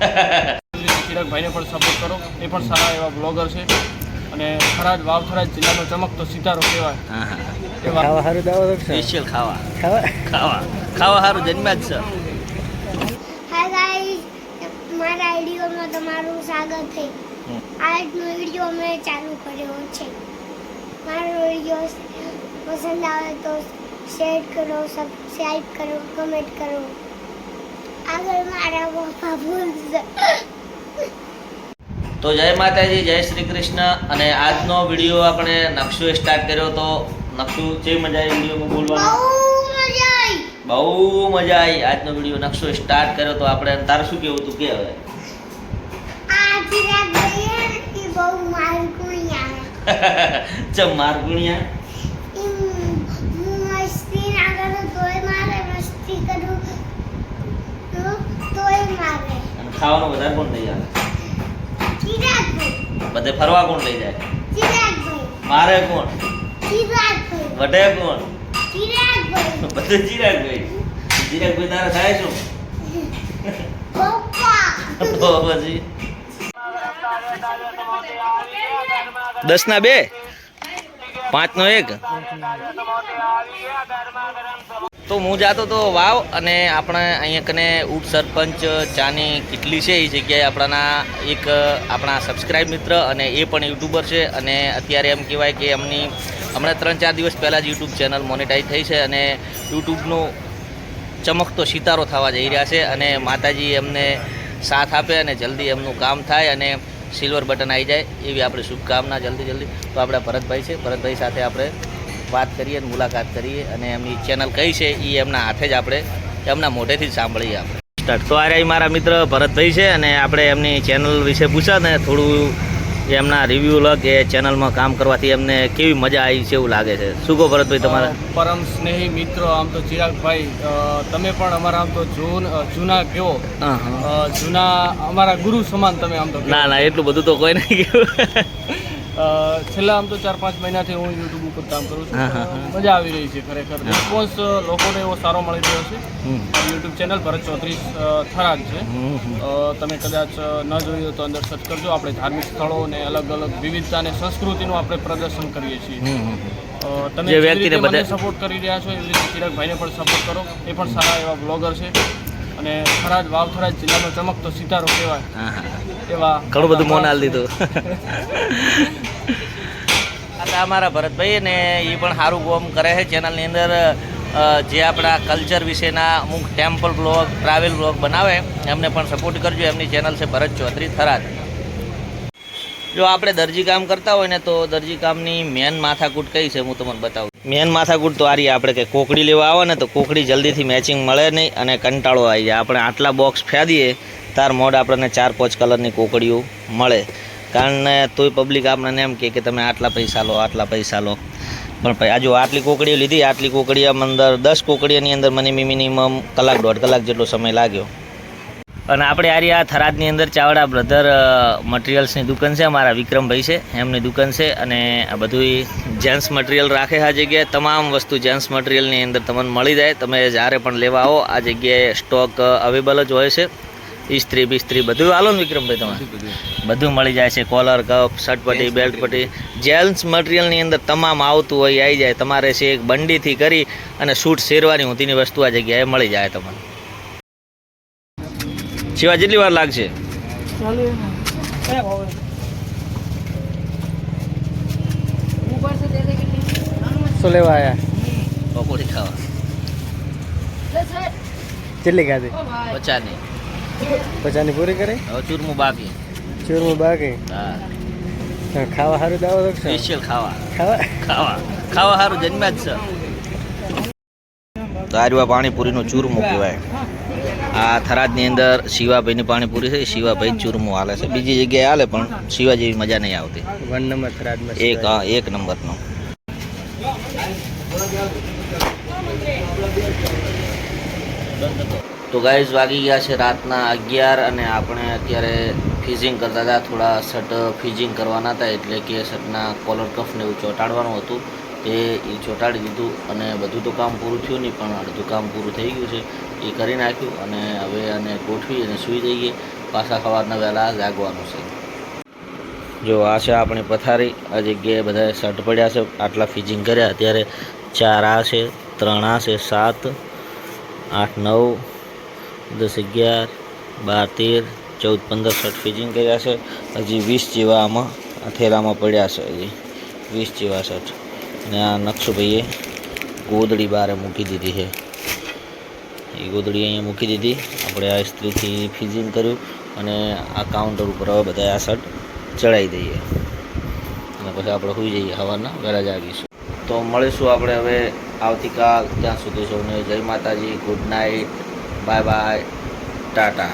ચિરાગભાઈને પણ સપોર્ટ કરો. એ પણ સારા એવા બ્લોગર છે. અને ખરાજ વાવ થરાદ જિલ્લાનો ચમકતો સિતારો કહેવાય. હા હા. ખાવા સારું દાવો સ્પેશિયલ ખાવા. ખાવા? ખાવા. ખાવા સારું જન્મ્યા જ છે. હાય ગાઈસ મારા વિડીયોમાં તમારું સ્વાગત છે. આજનો વીડિયો મેં ચાલુ કર્યો છે. મારો વીડિયો પસંદ આવે તો શેર કરો સબસ્ક્રાઈબ કરો કમેન્ટ કરો. આગળ મારા તો જય માતાજી જય શ્રી કૃષ્ણ. અને આજનો વીડિયો આપણે નકશો સ્ટાર્ટ કર્યો તો નકશો જે મજા આવી વિડીયોમાં બોલવાનું? બહુ મજા આવી. આજનો વીડિયો નકશો સ્ટાર્ટ કર્યો તો આપણે તારે શું કેવું તું કે હવે? આ ચિરાગ ભાઈ બહુ ચમ ગુણિયા ઈ હું મસ્તી ના કરું તોય મારે મસ્તી કરું તો તોય મારે અને ખાવાનું વધારે કોણ લઈ જાય બધે ફરવા કોણ લઈ જાય? મારે કોણ? વઢે કોણ? બધે ચિરાગભાઈ ચિરાગભાઈ તારે થાય શું? પછી? દસ ના બે? પાંચ નો એક? તો હું જાતો તો વાવ અને આપણે અહીંયા કને ઉપસરપંચ ચાની કેટલી છે એ જગ્યાએ આપણાના એક, આપણા સબસ્ક્રાઇબ મિત્ર અને એ પણ યુટ્યુબર છે અને અત્યારે એમ કહેવાય કે એમની હમણાં ત્રણ ચાર દિવસ પહેલાં જ યુટ્યુબ ચેનલ મોનેટાઈઝ થઈ છે અને યુટ્યુબનું ચમકતો સિતારો થવા જઈ રહ્યા છે અને માતાજી એમને સાથ આપે અને જલ્દી એમનું કામ થાય અને સિલ્વર બટન આવી જાય એવી આપણે શુભકામના જલ્દી જલ્દી. તો આપણા ભરતભાઈ છે. ભરતભાઈ સાથે આપણે વાત કરીએ અને મુલાકાત કરીએ અને એમની ચેનલ કઈ છે એ એમના હાથે જ આપણે એમના મોઢેથી જ સાંભળીએ આપણે. સ્ટાર્ટ. તો આ રહ્યા મારા મિત્ર ભરતભાઈ છે અને આપણે એમની ચેનલ વિશે પૂછ્યા ને થોડું એમના રિવ્યૂ લગ કે ચેનલમાં કામ કરવાથી એમને કેવી મજા આવી છે એવું લાગે છે. શું કહો ભરતભાઈ તમારા? પરમ સ્નેહી મિત્રો આમ તો ચિરાગભાઈ તમે પણ અમારા આમ તો જૂન જૂના અ, જૂના અમારા ગુરુ સમાન તમે આમ તો ના ના એટલું બધું તો કોઈ નહીં અ, છેલ્લા આમ તો ચાર પાંચ મહિનાથી હું યુટ્યુબ ઉપર કામ કરું છું. મજા આવી રહી છે ખરેખર. રિસ્પોન્સ લોકોને એવો સારો મળી રહ્યો છે. યુટ્યુબ ચેનલ ભરત ચોત્રીસ થરાક થરાદ છે. તમે કદાચ ન જોયું હોય તો અંદર સર્ચ કરજો. આપણે ધાર્મિક સ્થળો અને અલગ અલગ વિવિધતા અને સંસ્કૃતિનું આપણે પ્રદર્શન કરીએ છીએ. તમે જે વ્યક્તિને સપોર્ટ કરી રહ્યા છો એવી રીતે ચિરાગભાઈને પણ સપોર્ટ કરો. એ પણ સારા એવા બ્લોગર છે. અને થરાદ વાવ થરાદ જિલ્લાનો ચમકતો સિતારો કહેવાય. એવા ઘણું બધું મોન આલી દીધું. અમારા ભરતભાઈ ને એ પણ સારું કોમ કરે છે ચેનલની અંદર જે આપણા કલ્ચર વિશેના અમુક ટેમ્પલ બ્લોગ ટ્રાવેલ બ્લોગ બનાવે એમને પણ સપોર્ટ કરજો. એમની ચેનલ છે ભરત ચૌધરી થરાદ. જો આપણે દરજી કામ કરતા હોય ને તો દરજી કામની મેન માથાકૂટ કઈ છે હું તમને બતાવું. મેન માથાકૂટ તો આ આપણે કે કોકડી લેવા આવે ને તો કોકડી જલ્દીથી મેચિંગ મળે નહીં અને કંટાળો આવી જાય. આપણે આટલા બોક્સ ફેદીએ, તાર મોડ આપણને ચાર પાંચ કલરની કોકડીઓ મળે. કારણ તોય પબ્લિક આપણને એમ કહે કે તમે આટલા પૈસા લો, આટલા પૈસા લો. પણ ભાઈ, આ જો આટલી કોકડીઓ લીધી, આટલી કોકડીઓ અંદર દસ કોકડીઓની અંદર મને મિનિમમ કલાક દોઢ કલાક જેટલો સમય લાગ્યો. અને આપણે આ રહ્યા થરાદની અંદર ચાવડા બ્રધર મટીરિયલ્સની દુકાન છે અમારા વિક્રમભાઈ છે એમની દુકાન છે અને આ બધું જેન્ટ્સ મટીરિયલ રાખે આ જગ્યાએ. તમામ વસ્તુ જેન્ટ્સ મટીરિયલની અંદર તમને મળી જાય. તમે જ્યારે પણ લેવા આવો આ જગ્યાએ સ્ટોક અવેલેબલ જ હોય છે. ઇસ્ત્રી બિસ્ત્રી બધું હાલો ને વિક્રમભાઈ તમે? બધું મળી જાય છે કોલર કપ શર્ટ પટ્ટી જેન્ટ્સ મટીરિયલની અંદર તમામ આવતું હોય એ આવી જાય. તમારે છે એક બંડીથી કરી અને સૂટ શેરવાની ઊંધીની વસ્તુ આ જગ્યાએ મળી જાય તમને. સેવા જેટલી વાર લાગશે? શું લેવા આયા? પકોડી ખાવા. કેટલી ખાધી? પચાની પચાની પૂરી કરી? હવે ચૂરમું બાકી. ચૂરમું બાકી? હા. ખાવા સારું દાવો તો સ્પેશિયલ ખાવા. ખાવા? ખાવા. ખાવા સારું જન્મ્યા જ છે. તો આર્યું પાણીપુરીનું ચૂરમું કહેવાય. આ થરાદની અંદર શિવાભાઈની પાણીપુરી છે શિવાભાઈ ચૂરમું હાલે છે. બીજી જગ્યાએ હાલે પણ શિવા જેવી મજા નહીં આવતી. વન નંબર થરાદમાં એક હા, એક નંબરનો. તો ગાઈઝ વાગી ગયા છે રાતના અગિયાર અને આપણે અત્યારે ફિઝિંગ કરતા હતા. થોડા શર્ટ ફિઝિંગ કરવાના હતા એટલે કે શર્ટના કોલર કફને એવું ચોંટાડવાનું હતું. તે એ ચોંટાડી દીધું અને બધું તો કામ પૂરું થયું નહીં, પણ અડધું કામ પૂરું થઈ ગયું છે. એ કરી નાખ્યું અને હવે આને ગોઠવી અને સૂઈ જઈએ. પાછા સવારના વહેલા જાગવાનું છે. જો આ છે આપણી પથારી. આ જગ્યાએ બધાએ શર્ટ પડ્યા છે. આટલા ફિજિંગ કર્યા. અત્યારે ચાર આ છે, ત્રણ આ છે, સાત, આઠ, નવ, દસ, અગિયાર, બાર, તેર, ચૌદ, પંદર શર્ટ ફિજિંગ કર્યા છે. હજી વીસ જેવા આમાં થેલામાં પડ્યા છે હજી. વીસ જેવા શર્ટ અને આ નકશુભાઈએ ગોદડી બહાર મૂકી દીધી છે. એ ગોદડી અહીંયા મૂકી દીધી. આપણે આ ઇસ્ત્રીથી ફિઝિંગ કર્યું અને આ કાઉન્ટર ઉપર હવે બધા આ શર્ટ ચડાવી દઈએ. અને પછી આપણે સુઈ જઈએ સવારના વહેલા જાગીશું. તો મળીશું આપણે હવે આવતીકાલ. ત્યાં સુધી સૌને જય માતાજી, good night, bye bye, tata.